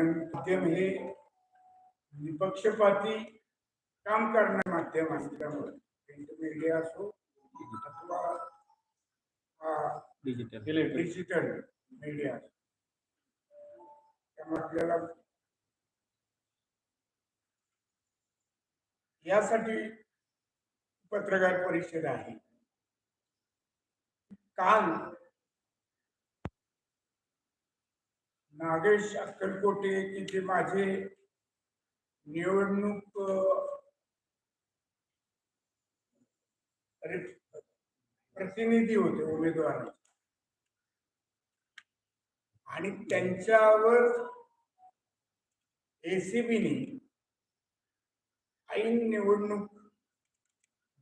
कारण माध्यम हे निपक्षपाती काम करणारे माध्यम असल्यामुळे प्रिंट मीडिया असो अथवा डिजिटल डिजिटल मीडिया त्यामुळे आपल्याला यासाठी पत्रकार परिषद आहे. काल नागेश अक्कलकोटे की जे माझे निवडणूक प्रतिनिधी होते उमेदवार. आणि त्यांच्यावर एसीबीने ऐन निवडणूक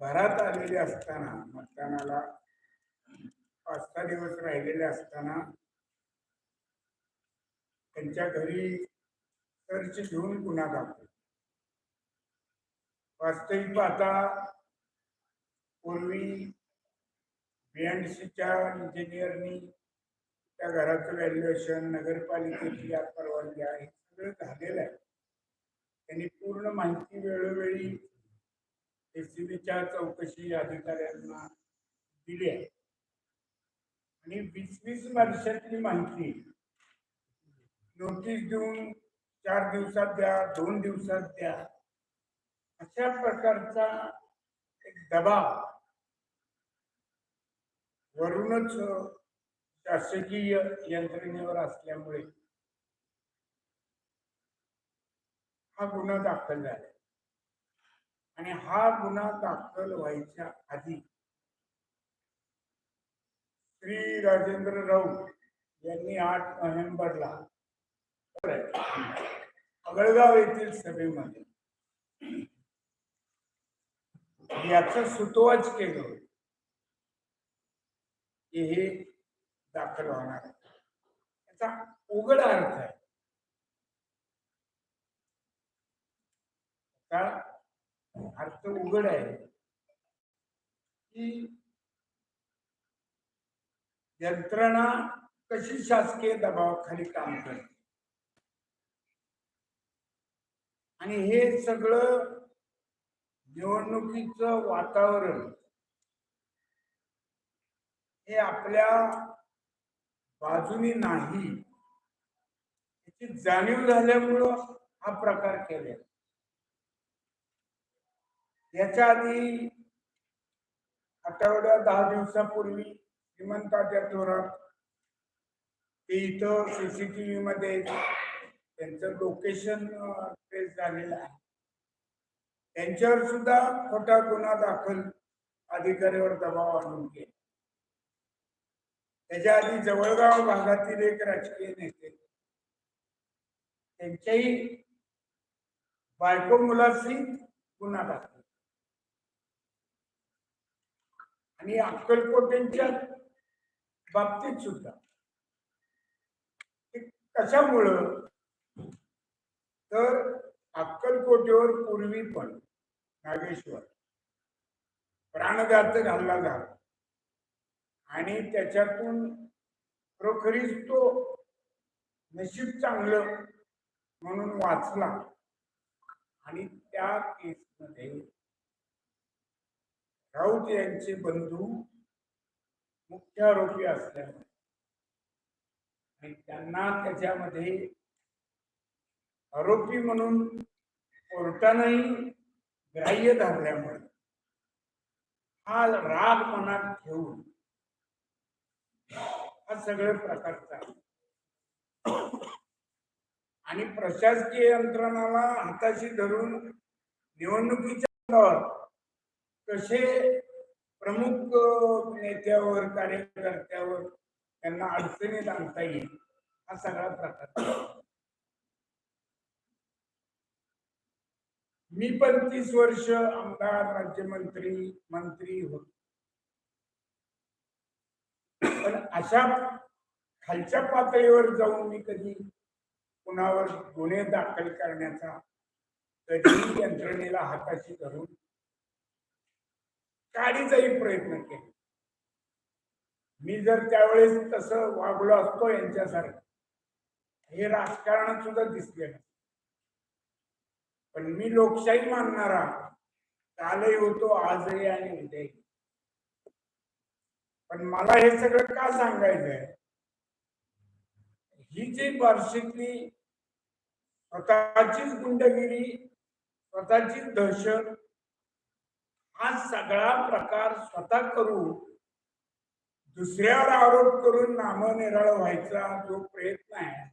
भरात आलेली असताना मतदानाला पाच सहा दिवस राहिलेले असताना त्यांच्या घरी सर्च घेऊन गुन्हा दाखल वास्तविक पाहता पूर्वी बीएनसीच्या इंजिनियरनी त्या घराचं व्हॅल्युएशन नगरपालिकेची या परवानग्या हे सगळं झालेलं आहे. त्यांनी पूर्ण माहिती वेळोवेळी एसीबीच्या चौकशी अधिकाऱ्यांना दिली आहे. आणि वीस वीस वर्षातली माहिती नोटीस देऊन चार दिवसात द्या दोन दिवसात द्या. अशा प्रकारचा एक दबाव वरूनच शासकीय यंत्रणेवर असल्यामुळे हा गुन्हा दाखल झाला. आणि हा गुन्हा दाखल व्हायच्या आधी श्री राजेंद्र राऊत यांनी आठ नोव्हेंबरला अगळगाव येथील सभेमध्ये याच सुतोवाच केलं की हे दाखल होणार आहे. याचा उघड अर्थ आहे का अर्थ उघड आहे की यंत्रणा कशी शासकीय दबावाखाली काम करते आणि हे सगळं निवडणुकीचं वातावरण हे आपल्या बाजूनी नाही याची जाणीव झाल्यामुळं हा प्रकार केला याच्या आधी आठवड्या दहा दिवसापूर्वी श्रीमंताच्या थोरात ते इथं सीसीटीव्ही मध्ये त्यांचं लोकेशन ट्रेस झालेलं आहे. त्यांच्यावर सुद्धा खोटा गुन्हा दाखल अधिकाऱ्यावर दबाव आणून केला. त्याच्या आधी जवळगाव भागातील एक राजकीय नेते. त्यांच्याही बायको मुलाशी गुन्हा दाखल. आणि अक्कलकोट्यांच्या बाबतीत सुद्धा. कशामुळं तर अक्कलकोटेवर पूर्वी पण नागेश्वर प्राणघात घालला झाला आणि त्याच्यातून खरोखरीच तो नशीब चांगलं म्हणून वाचला. आणि त्या केसमध्ये राऊत यांचे बंधू मुख्य आरोपी असल्यामुळे आणि त्यांना त्याच्यामध्ये आरोपी म्हणून कोर्टानंही ग्राह्य धरल्यामुळे हा राग मनात ठेवून हा सगळे प्रकार चालू. आणि प्रशासकीय यंत्रणाला हाताशी धरून निवडणुकीच्या कसे प्रमुख नेत्यावर कार्यकर्त्यावर त्यांना अडचणीत आणता येईल हा सगळा प्रकार मी पण तीस वर्ष आमदार राज्यमंत्री मंत्री होतो. पण अशा खालच्या पातळीवर जाऊन मी कधी कुणावर गुन्हे दाखल करण्याचा कधी यंत्रणेला हाताशी धरून काढीचाही प्रयत्न केला. मी जर त्यावेळेस तसं वागलो असतो यांच्यासारखं हे राजकारण सुद्धा दिसले नाही पण मी लोकशाही मानणारा. कालही होतो आजही आणि उद्याही. पण मला हे सगळं का सांगायचंय? ही जी बार्शीतली स्वतःचीच गुंडगिरी स्वतःची दहशत हा सगळा प्रकार स्वतः करून दुसऱ्यावर आरोप करून नामनिराळ व्हायचा जो प्रयत्न आहे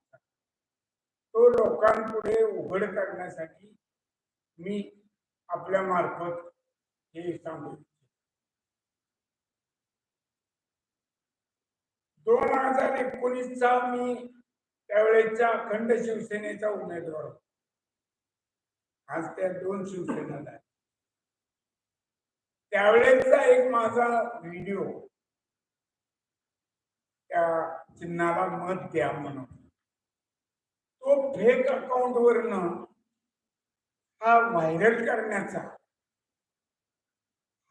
तो लोकांपुढे उघड करण्यासाठी मी आपल्या मार्फत हे सांगू दोन हजार एकोणीसचा मी त्यावेळेच्या अखंड शिवसेनेचा उमेदवार आज त्या दोन शिवसेना आहेत. त्यावेळेचा एक माझा व्हिडिओ त्या चिन्हाला मत द्या म्हणून. तो फेक अकाउंट वरनं हा व्हायरल करण्याचा.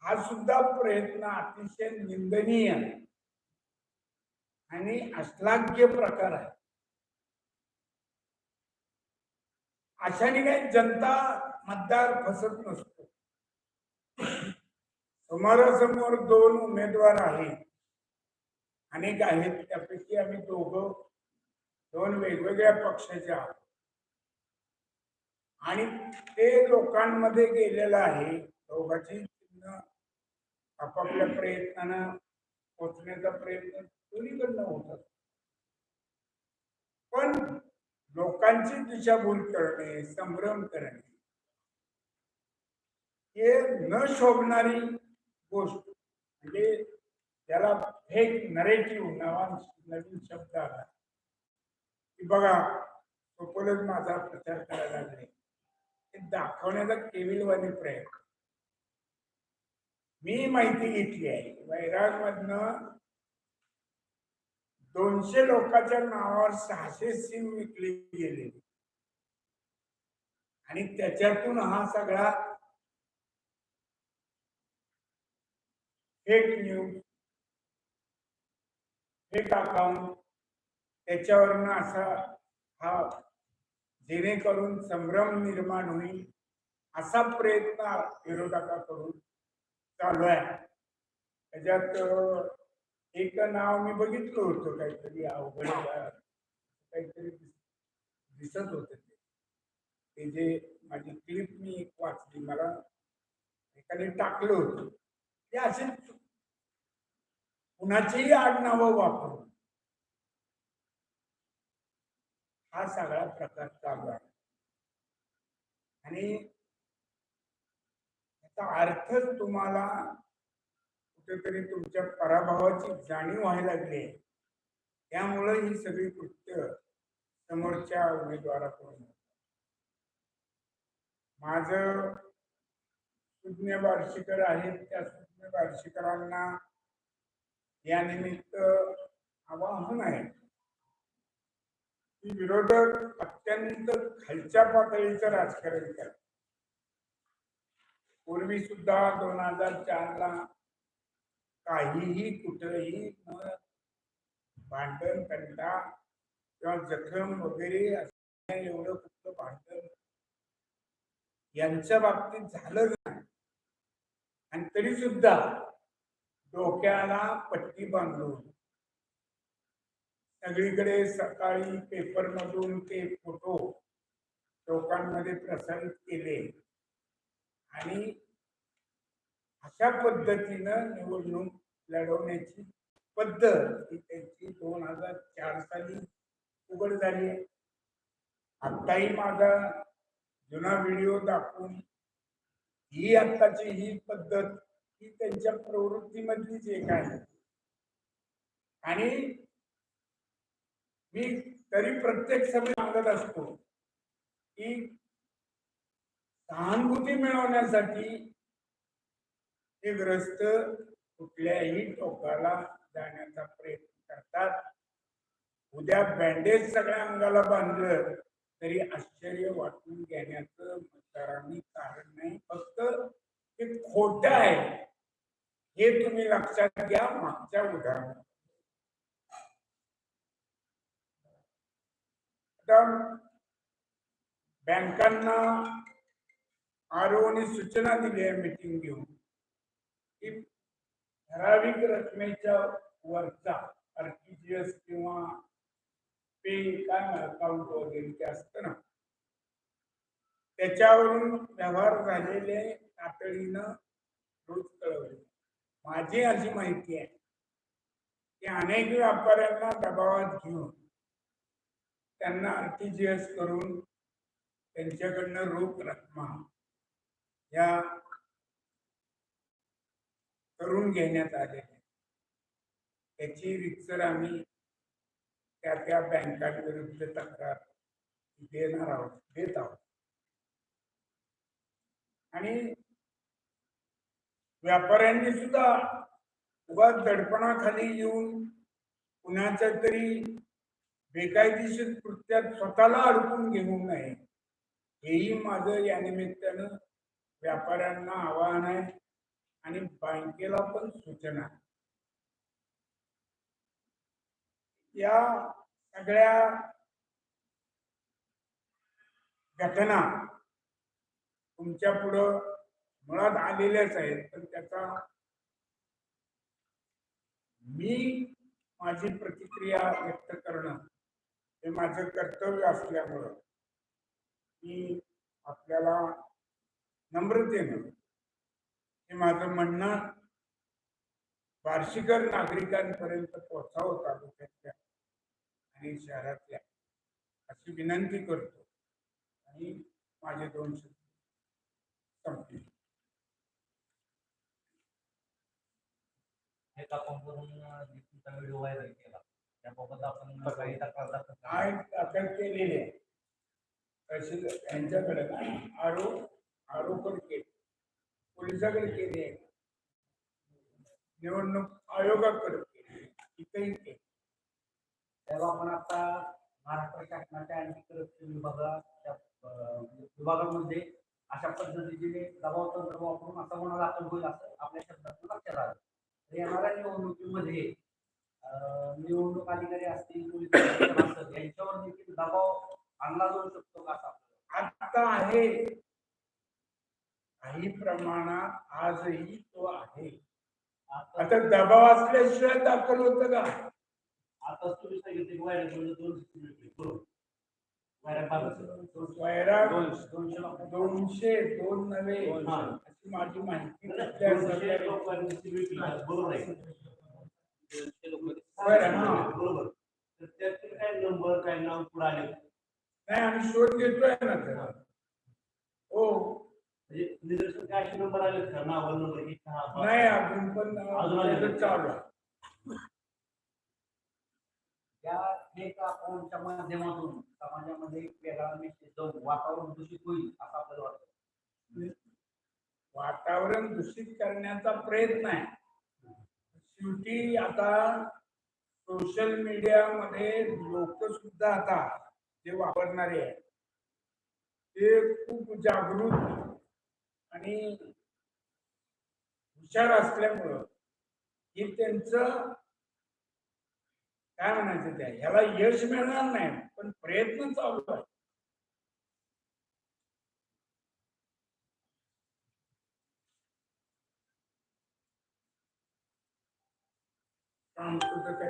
हा सुद्धा प्रयत्न अतिशय निंदनीय आणि अश्लाघ्य प्रकार आहे. अशाने काही जनता मतदार फसत नसतो. समोरासमोर दोन उमेदवार आहेत. अनेक आहेत. त्यापैकी आम्ही दोघं दोन वेगवेगळ्या पक्षाचे आहोत. आणि ते लोकांमध्ये गेलेलं आहे दोघांची चिन्ह आपापल्या प्रयत्नानं पोचण्याचा प्रयत्न दोन्हीकडनं होतात पण लोकांची दिशाभूल करणे संभ्रम करणे हे न शोभणारी गोष्ट. म्हणजे त्याला फेक नरेटिव्ह नावा नवीन शब्द आला. की बघा तो माझा प्रचार करायला लागले. दाखवण्याचा केविलवाणी प्रयत्न मी माहिती घेतली आहे वैराग मधन दोनशे लोकांच्या नावावर सहाशे सिम विकली गेली. आणि त्याच्यातून हा सगळा फेक न्यूज फेक अकाउंट त्याच्यावरनं असा हा जेणेकरून संभ्रम निर्माण होईल असा प्रयत्न विरोधकाकडून चालू आहे. त्याच्यात एक नाव मी बघितलं होतं काहीतरी अवघड काहीतरी दिस- दिसत होत ते. ते जे माझी क्लिप मी एक वाचली मला एकाने टाकलं होतं. ते असे कुणाचीही आडनावं वापरून हा सगळा प्रकार चालू आहे. आणि याचा अर्थच तुम्हाला कुठेतरी तुमच्या पराभवाची जाणीव व्हायला लागली आहे. त्यामुळे ही सगळी कृत्य समोरच्या उमेदवाराकडून माझ माझं सुज्ञ बार्शीकर आहेत त्या सुज्ञ बार्शीकरांना या निमित्त आवाहन आहे. की विरोधक अत्यंत खालच्या पातळीचं राजकारण करतात. पूर्वी सुद्धा दोन हजार चार ला काहीही कुठंही भांडण कंटा किंवा जखम वगैरे एवढं कुठलं भांडण यांच्या बाबतीत झालं नाही. आणि तरी सुद्धा डोक्याला पट्टी बांधून सगळीकडे सकाळी पेपर मधून ते फोटो लोकांमध्ये प्रसारित केले. आणि अशा पद्धतीनं निवडणूक लढवण्याची पद्धत ही त्यांची दोन हजार चार साली उघड झाली आहे. आत्ताही माझा जुना व्हिडिओ दाखवून ही आत्ताची ही पद्धत ही त्यांच्या प्रवृत्तीमधलीच एक आहे. आणि मी तरी प्रत्येक सभेत सांगत असतो की सहानुभूती मिळवण्यासाठी हे ग्रस्त कुठल्याही टोकाला जाण्याचा प्रयत्न करतात. उद्या बँडेज सगळ्या अंगाला बांधलं तरी आश्चर्य वाटून घेण्याचं मतदारांनी कारण नाही. फक्त हे खोट आहे. हे तुम्ही लक्षात घ्या. मागच्या उदाहरणात तर बँकांना आरोने सूचना दिली आहे मीटिंग घेऊन. की ठराविक रकमेच्या वरचा आरटीजीएस किंवा पे काय अकाउंट वगैरे ते असतं ना. त्याच्यावरून व्यवहार झालेले तातडीनं रोज कळवले. माझी अशी माहिती आहे की अनेक व्यापाऱ्यांना दबावात घेऊन त्यांना आरटीजीएस करून त्यांच्याकडनं रोख रक्कमा या करून घेण्यात आलेल्या त्याची रितसर आम्ही त्या त्या बँकांविरुद्ध तक्रार देणार आहोत देत आहोत. आणि व्यापाऱ्यांनी सुद्धा उगा दडपणाखाली येऊन कुणाच्या तरी बेकायदेशीर कृत्यात स्वतःला अडकून घेऊ नये हेही माझं या निमित्तानं व्यापाऱ्यांना आवाहन आहे आणि बँकेला पण सूचना या सगळ्या घटना तुमच्या पुढं मुळात आलेल्याच आहेत पण त्याचा मी माझी प्रतिक्रिया व्यक्त करणं हे माझं कर्तव्य असल्यामुळं मी आपल्याला नम्रतेनं हे माझं म्हणणं बार्शीकर नागरिकांपर्यंत पोहोचावं तालुक्यातल्या आणि शहरातल्या अशी विनंती करतो. आणि माझे दोन शब्द संपले. हे आपण करून व्हायला व्हिडिओ व्हायरल त्याबाबत आपण काही तक्रार दाखल केली. काय दाखल केलेले आहे तहसील यांच्याकडे ना आरोप आरोपकडे पोलिसाकडे केले. निवडणूक आयोगाकडे केले. इथेही केले. तेव्हा आपण आता महाराष्ट्र शासनाच्या अँटी करप्शन विभागाच्या विभागामध्ये अशा पद्धतीने दबाव तंत्र वापरून असा गुन्हा दाखल होईल असं आपल्या शब्दातून लक्षात आलं. तर येणाऱ्या निवडणुकीमध्ये निवडणूक अधिकारी असतील यांच्यावर देखील दबाव आणला जाऊ शकतो का आता आहे. काही प्रमाणात आजही तो आहे. आता दबाव असल्याशिवाय दाखल होतं का? आता तुम्ही सांगितले व्हायरल म्हणजे दोनशे दोनशे दोन नव्हे. हा. अशी माझी माहिती बरोबर आहे. बरोबर. तर काय नंबर काय नाव पुढे आले? नाही आम्ही शोध घेतोय ना त्याला. हो. म्हणजे निदर्शन काय असे नंबर आले? का नाव नंबर एक पाच. नाही अजून पण अजून आले त्याचं चालू आहे. त्या एक अकाउंटच्या माध्यमातून समाजामध्ये एक वेगळा मेसेज जाऊन वातावरण दूषित होईल असं आपल्याला वाटतं. वातावरण दूषित करण्याचा प्रयत्न आहे. शेवटी आता सोशल मीडियामध्ये लोक सुद्धा आता जे वापरणारे आहेत ते खूप जागृत आणि हुशार असल्यामुळं हे त्यांचं काय म्हणायचं त्या ह्याला यश मिळणार नाही पण प्रयत्न चालू आहे. काम तुझं काय